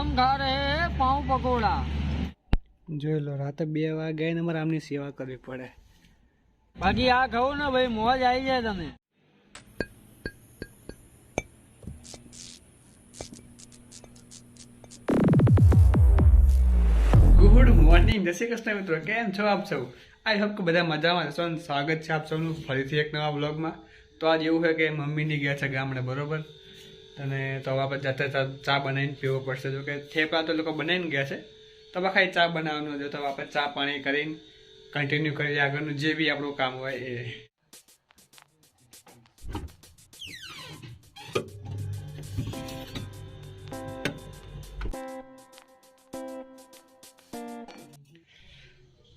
હમ ખા પાઉં પકોડા જોઈ લો રાતે બે વાગે ને અમારે આમની સેવા કરવી પડે. બાકી આ ખાવ ને ભાઈ મોજ આવી જાય તમે ગુડ મોર્નિંગ જય શ્રી કૃષ્ણ મિત્રો. કેમ છો આપ સૌ? આઈ હોપ કે બધા મજામાં છો સ્વાગત છે આપ સૌનું ફરીથી એક નવા બ્લોગમાં તો આજ એવું છે કે મમ્મીની ગયા છે ગામડે બરોબર? અને તો હવે આપણે જાતે ચા- બનાવીને પીવો પડશે. જો કે થેપલા તો લોકો બનાવીને ગયા છે. તો ખાઈ ચા બનાવવાનું જો તો આપણે ચા પાણી કરીને કન્ટિન્યુ કરી આગળનું. જે બી આપણું કામ હોય એ.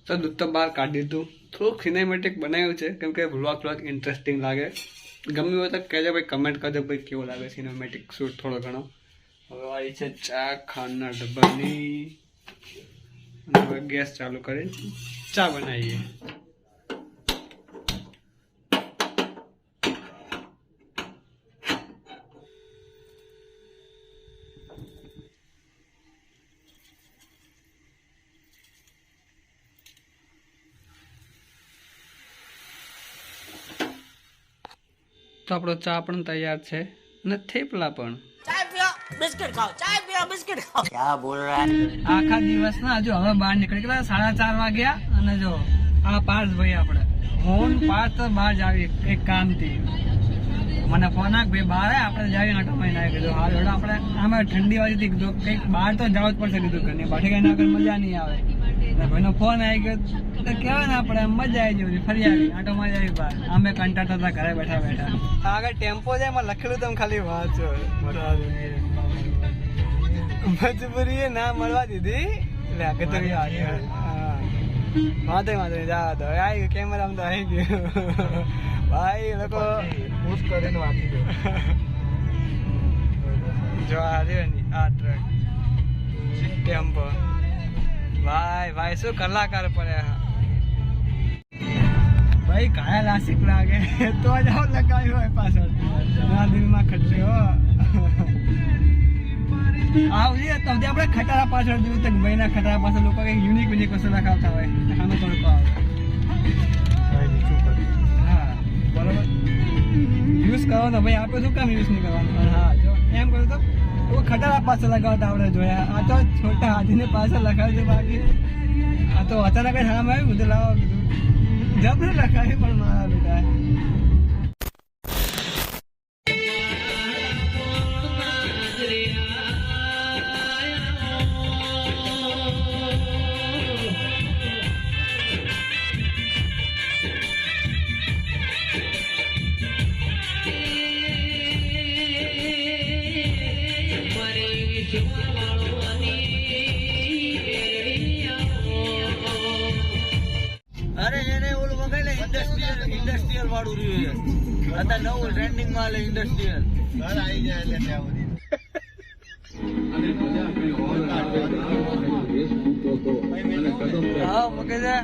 તો દૂધ તો બહાર કાઢી દીધું. થોડુંક સિનેમેટિક બનાવ્યું છે. કેમ કે વ્લોગ વ્લોગ ઇન્ટરેસ્ટિંગ લાગે. ગમ્યું હોય તો કહેજો ભાઈ કમેન્ટ કરજો ભાઈ, કેવો લાગે સિનેમેટિક શૂટ થોડો ઘણો. હવે આવી છે ચા ખાંડના ડબ્બાની. હવે ગેસ ચાલુ કરી ચા બનાવીએ. તો આપણો ચા પણ તૈયાર છે અને થેપલા પણ. આખા દિવસ ના જો હવે બહાર નીકળી ગયા સાડા ચાર વાગ્યા અને જો આ પાર્થ ભાઈ આપણે હું ને પાર્થ તો બહાર જ આવી એક કામથી. મને ફોન આખ ભાઈ બહાર આપણે જાવી આટો મહિના આવી કીધું હા જોડે આપણે આમાં ઠંડી વાળી કીધું કંઈક બહાર તો જવું જ પડશે કીધું ઘરની બાકી કઈ ના મજા નહીં આવે. ભાઈનો ફોન આવી ગયો. તો કહેવાય ને આપણે મજા આવી જવું ફરી આવી આટો મજા આવી બહાર. અમે કંટાળતા હતા ઘરે બેઠા બેઠા. આગળ ટેમ્પો છે એમાં લખેલું તમે ખાલી વાંચો મજબૂરી એ ના મળવા દીધી. એટલે આગળ તો વાંધો નહીં, વાંધો નહીં, જા તો આવી ગયું કેમેરામાં તો આવી ગયો. ભાઈ લોકો પૂછ કરીને વાંચી દો. જો આ રહ્યો આ ટ્રક ટેમ્પો. ભાઈ ભાઈ, શું કલાકાર પડ્યા ભાઈ કાયા લાસિક લાગે. તો જ આવું લગાવ્યું હોય પાછળ. ના દિલમાં ખટશે હો. આવજે તો આપણે ખટારા પાછળ જોયું તો ભાઈના ખટારા પાછળ લોકો કંઈક યુનિક યુનિક વસ્તુ લખાવતા હોય. આનો તડકો આવે. હા, બરોબર. યુઝ કરો તો ભાઈ, આપણે શું કામ યુઝ નહીં કરવાનું? હા, જો, એમ કરું તો. તો ખટારા પાસે લગાવતા આપણે જોયા. આ તો છોટા હાથીને પાસે લગાવજો બાકી. આ તો અચાનક જ હામ આવ્યું તો લાવો કીધું જબરે લખાવી ઇન્ડસ્ટ્રીયલ અત્યારે નવું ટ્રેન્ડિંગમાં હાલે ઇન્ડસ્ટ્રીયલ હા મૂકે છે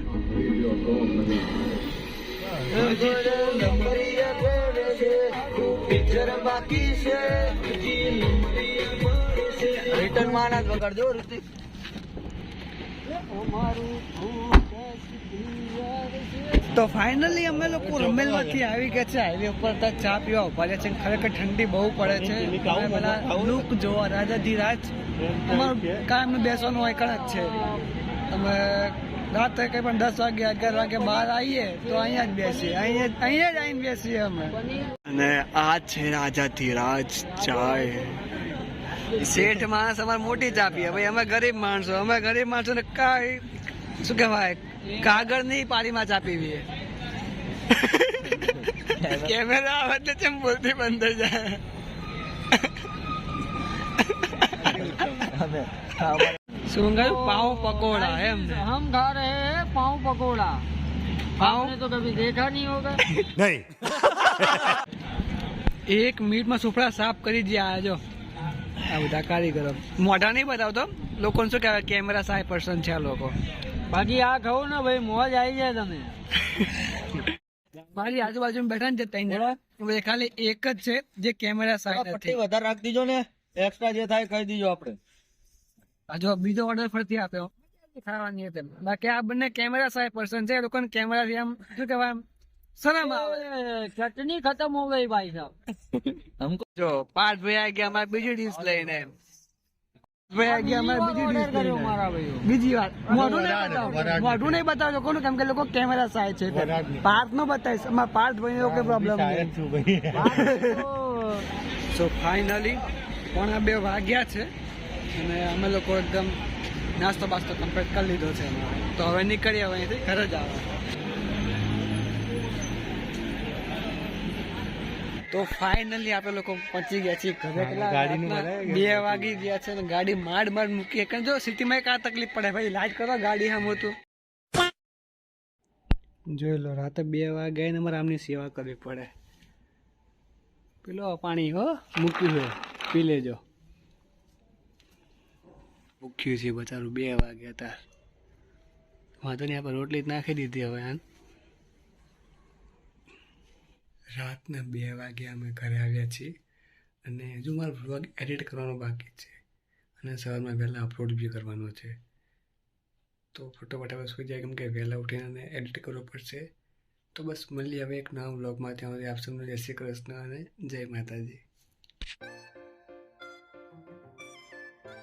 પિક્ચર બાકી છે રિટર્નમાં જ વગાડજો ઋતિક. તો ફાઇનલી અમે લોકો રમેલમાંથી આવી ગયા છે. હાઈવે ઉપર તો ચા પીવા ઊભા છે ખરેખર ઠંડી બહુ પડે છે. પેલા લુક જોવા રાજાધીરાજ. અમારું કામ બેસવાનું હોય કણ જ છે. અમે રાત્રે કંઈ પણ દસ વાગે અગિયાર વાગે બહાર આવીએ તો અહીંયા જ બેસીએ. અહીંયા અહીંયા જ આવીને બેસીએ અમે. અને આ છે રાજાધીરાજ ચાય. શેઠ માણસ અમારે મોટી ચાપી ભાઈ અમે ગરીબ માણસો. અમે ગરીબ માણસો ને કાંઈ શું કહેવાય કાગળ નહીં પાણીમાં ચાપીવીએ કેમેરા આવે તો ચેમ બોલતી બંધ થઈ જાય. શું કહ્યું? પાઉ પકોડા એમ હમ ખા રહે પાઉ પકોડા. પાઉ? તો કભી દેખા નહીં હોગા. નહીં. એક મિનિટમાં સુફળા સાફ કરી દે આજો આ બધા કારીગરો. મોઢા નહીં બતાવતો? લોકોને શું કહેવાય? કેમેરા સાય પર્સન છે આ લોકો. બાકી આ ખાઓ ને ભાઈ મોજ આવી જાય તમે મારી આજુબાજુ બેઠા ને જણા ખાલી એક જ છે જે કેમેરા સાઈડ પટ્ટી વધારે રાખી દીજો ને. એક્સ્ટ્રા જે થાય કહી દીજો આપણે. આજો બીજો ઓર્ડર ફરતી આપ્યો. ખાવાની હતી બાકી આ બંને કેમેરા સાહેબ પર્સન છે લોકોને કેમેરાથી આમ શું કહેવાય શરમ આવે. ચટણી ખતમ હો ગઈ ભાઈ સાહેબ. હમકો જો પાઠ ભાઈ ગયા અમારે બીજું ડીશ લઈને. કે પ્રોબ્લેમ સો ફાઇનલી પોણા બે વાગ્યા છે અને અમે લોકો એકદમ નાસ્તો બાસ્તો કમ્પ્લીટ કરી લીધો છે. તો હવે નીકળીએ અહીંથી ઘરે જ આવે. તો ફાઇનલી આપણે લોકો પહોંચી ગયા છીએ. ઘરે કેટલા બે વાગી ગયા છે અને ગાડી માંડ માંડ મૂકીએ કારણ જો સિટીમાં કા તકલીફ પડે. ભાઈ લાજ કરો ગાડી આમ હતું. જોઈ લો રાતે બે વાગ્યા ને અમારે આમની સેવા કરવી પડે. પેલો પાણી હો મૂક્યું છે. પી લેજો. મૂક્યું છે બચારું બે વાગ્યા તાર વાંધો નહીં આપણે રોટલી જ નાખી દીધી હવે આન રાતના બે વાગ્યા અમે ઘરે આવ્યા છીએ અને હજુ મારો વ્લોગ એડિટ કરવાનો બાકી છે અને સવારમાં વહેલા અપલોડ બી કરવાનો છે. તો ફટોફટ હવે સુઈ જાય કેમ કે વહેલા ઉઠીને એડિટ કરવો પડશે. તો બસ મળીએ હવે એક નવા વ્લોગમાં ત્યાં સુધી આપ સૌને જય શ્રી કૃષ્ણ અને જય માતાજી.